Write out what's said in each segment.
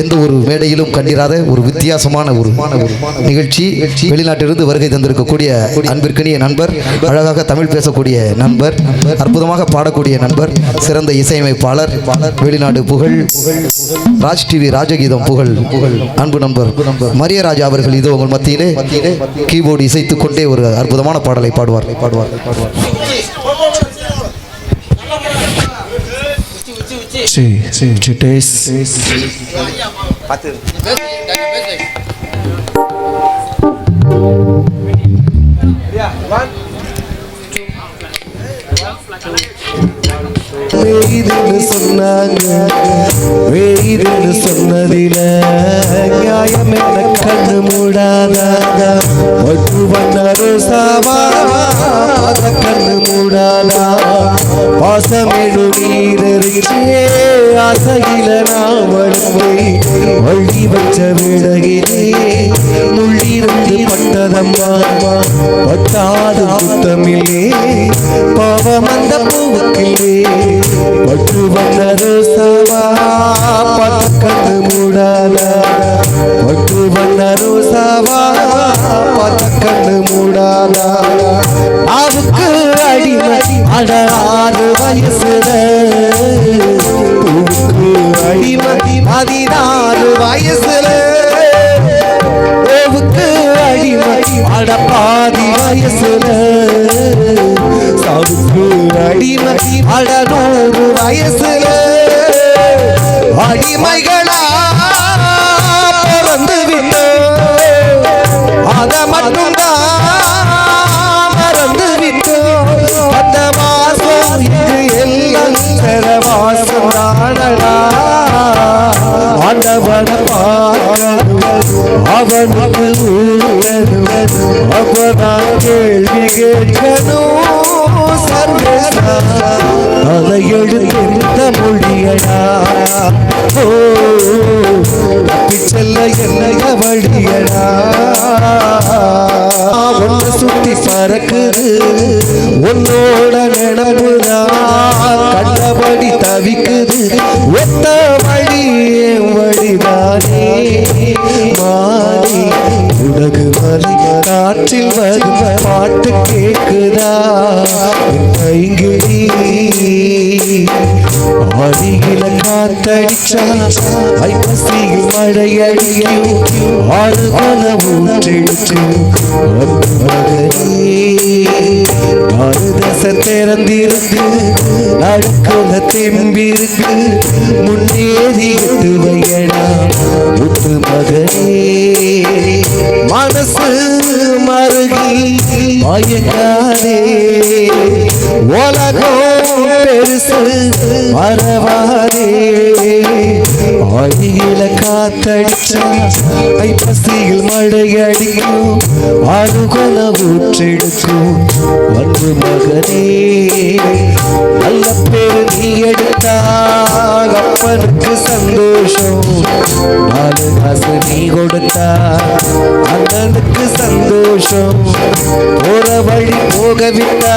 எந்த ஒரு மேடையிலும் கண்டிராத ஒரு வித்தியாசமான ஒரு நிகழ்ச்சி. வெளிநாட்டிலிருந்து வருகை தந்திருக்கக்கூடிய அன்பிற்கனிய நண்பர் அழகாக தமிழ் பேசக்கூடிய நண்பர் அற்புதமாக பாடக்கூடிய நண்பர் சிறந்த இசையமைப்பாளர் வெளிநாடு புகழ் ராஜ் டிவி ராஜகீதம் புகழ் புகழ் அன்பு நண்பர் மரியராஜா அவர்கள் இது உங்கள் மத்தியிலே கீபோர்டு இசைத்துக் கொண்டே ஒரு அற்புதமான பாடலை பாடுவார் பாடுவார் பாடுவார். Sí, sí, chutes. வேதுன்னு சொன்னாங்க வேதுன்னு சொன்னதில நியாயம் என்ன கண்ணு மூடாதாங்க. ஒட்டு வண்ணரு சாவா அத கண்ணு மூடாதா. பாசமேடு நீரறிச்சே விடகிலே நான் நாவடுவை வழி வச்ச விடகிலே முள்ளிருந்து பட்டதம்மா பட்டாது குத்தமில்லே பாவமந்த பூவுக்கிலே. பூவுக்கில்லே பட்டு வந்தது சவா பத்தக்கண்டு மூடால பட்டு வந்த ரோசாவா பத்தக்கண்டு மூடால அவுக்கு அடிமை அட ஆறு வயசுல அடிமை பதினாறு வயசுல. ஓவுக்கு அடிமை அட பாதி வயசுல. சவுக்கு அடிமை அட நூறு வயசுல. அடிமைகளா பிறந்து விட்டு அத மட்டும் அவனுக்கு ஊழலும் அவனால் கேள்வி கேட்கணும் சர்வேசா அதை எடுத்த மொழியடா ஓ தப்பிச் செல்ல வழியடா ஒன்னு சுத்தி பறக்குது உன்னோட நினப்புதான் கண்டபடி தவிக்குது ஒத்த ஐப்பசியில் மழை அடிக்கும் ஆறு பல ஊற்றெடுத்து பாரதச திறந்திருக்கு நடுக்குல தெம்பிருக்கு முன்னேறி எட்டு முத்து மகனே மனசு மருகி மயங்காதே உலகம் பெருசு மறவாதே வழியில காத்தடிச்சா ஐப்பசியில் மழை அடிக்கும் ஆடுகொல ஊற்றெடுக்கும் வந்து மகனே நல்ல பேரு நீ எடுத்தா அப்பனுக்கு சந்தோஷம். நாலு காசு நீ கொடுத்தா அண்ணனுக்கு சந்தோஷம். போற வழி போக விட்டா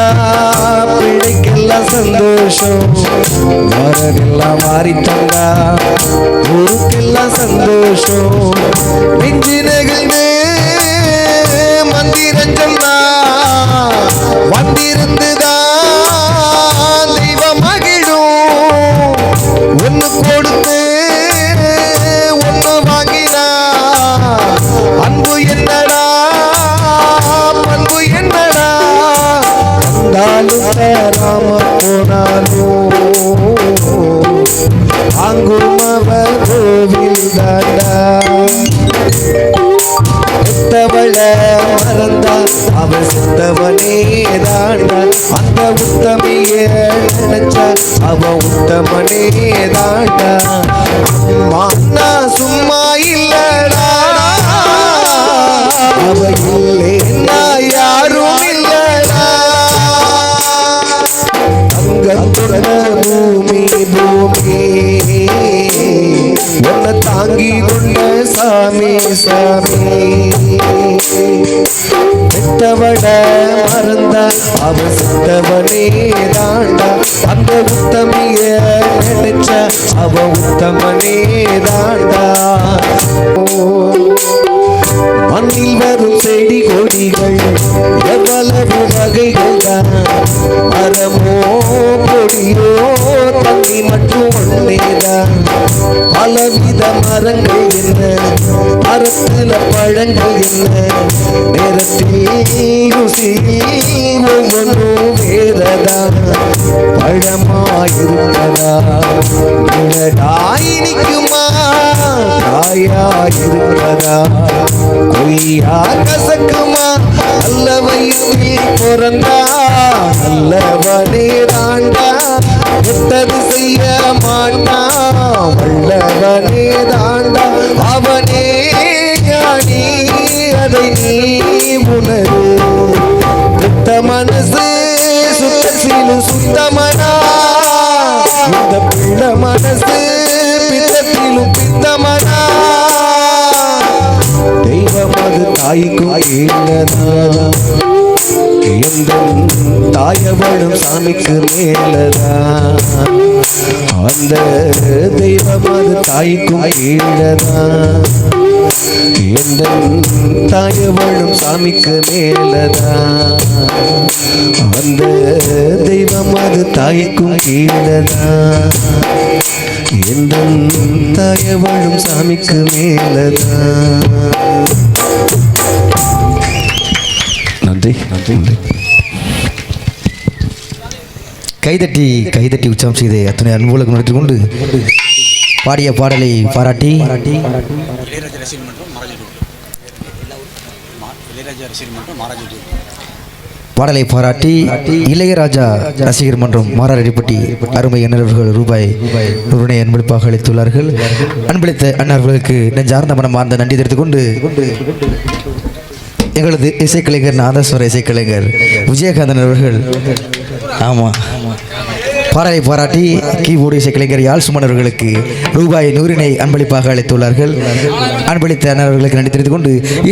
பிள்ளைக்கெல்லாம் சந்தோஷம். மரணெல்லாம் மாறி ஊருக்கெல்லாம் சந்தோஷம். நெஞ்சு நெகிழ்ந்து மந்திரம் சொன்னா. உத்தவனே செத்தவனே தாண்டா. அந்த உத்தமைய நினைச்சா அவ உத்தமனே தாண்டா. மானா சும்மா இல்லடா. அவ இல்லைன்னா யாரும் இல்லடா. அங்கத்துள்ள பூமி பூமி. உன்னை தாங்கி கொண்ட சாமி சாமி. உத்தவன மறந்த அவ உத்தவனே தாண்டா. அந்த உத்தமிய நினைச்ச அவ உத்தமனே தாண்டா. ஓ பழங்கள் என்ன மரத்துல பழங்கள் என்ன நேரத்தில் ருசி ஒவ்வொன்றும் வேறதா பழமாயிருக்கதா இனிக்குமா காயாயிருக்கதா கொய்யா கசக்குமா பிறந்தா? நல்லவனே தாண்டா எத்தது செய்ய மாட்டான் வல்லவனே அவனே ஞானி அதை நீ உணரு. சுத்த மனசு சுத்தத்திலும் சுத்தமனா? இந்த பிள்ள மனசு பித்தத்திலும் பித்தமனா? தெய்வம் அது தாய்க்கும் என்னதான் எந்த தாயவளும் சாமிக்கு மேலதா? அந்த தெய்வம் தாய்க்கும் கீழதா? எந்த தாயவளும் சாமிக்கு மேலதா? அந்த தெய்வம் தாய்க்கும் கீழதா? எந்த தாயவனும் சாமிக்கு மேலதா? கைதட்டி கைதட்டி உற்சாகம் செய்து அத்தனை அன்புகளுக்கு நடத்தி கொண்டு பாடிய பாடலை பாராட்டி பாடலை பாராட்டி இளையராஜா ரசிகர் மன்றம் மாறாரெடிப்பட்டி அருமை அண்ணர்கள் ரூபாய் நூறுனை அன்பளிப்பாக அளித்துள்ளார்கள். அன்பளித்த அண்ணர்களுக்கு நெஞ்சார்ந்த மனமார்ந்த நன்றி தெரிவித்துக் கொண்டு எங்களது இசைக்கலைஞர் நாதஸ்வர இசைக்கலைஞர் விஜயகாந்தன் அவர்கள். ஆமாம் பாடலை பாராட்டி கீபோர்டு இசைக்கலைஞர் யாழ் சுமன் அவர்களுக்கு ரூபாய் நூறினை அன்பளிப்பாக அளித்துள்ளார்கள். அன்பளித்த அவர்களுக்கு நன்றி தெரிந்து கொண்டு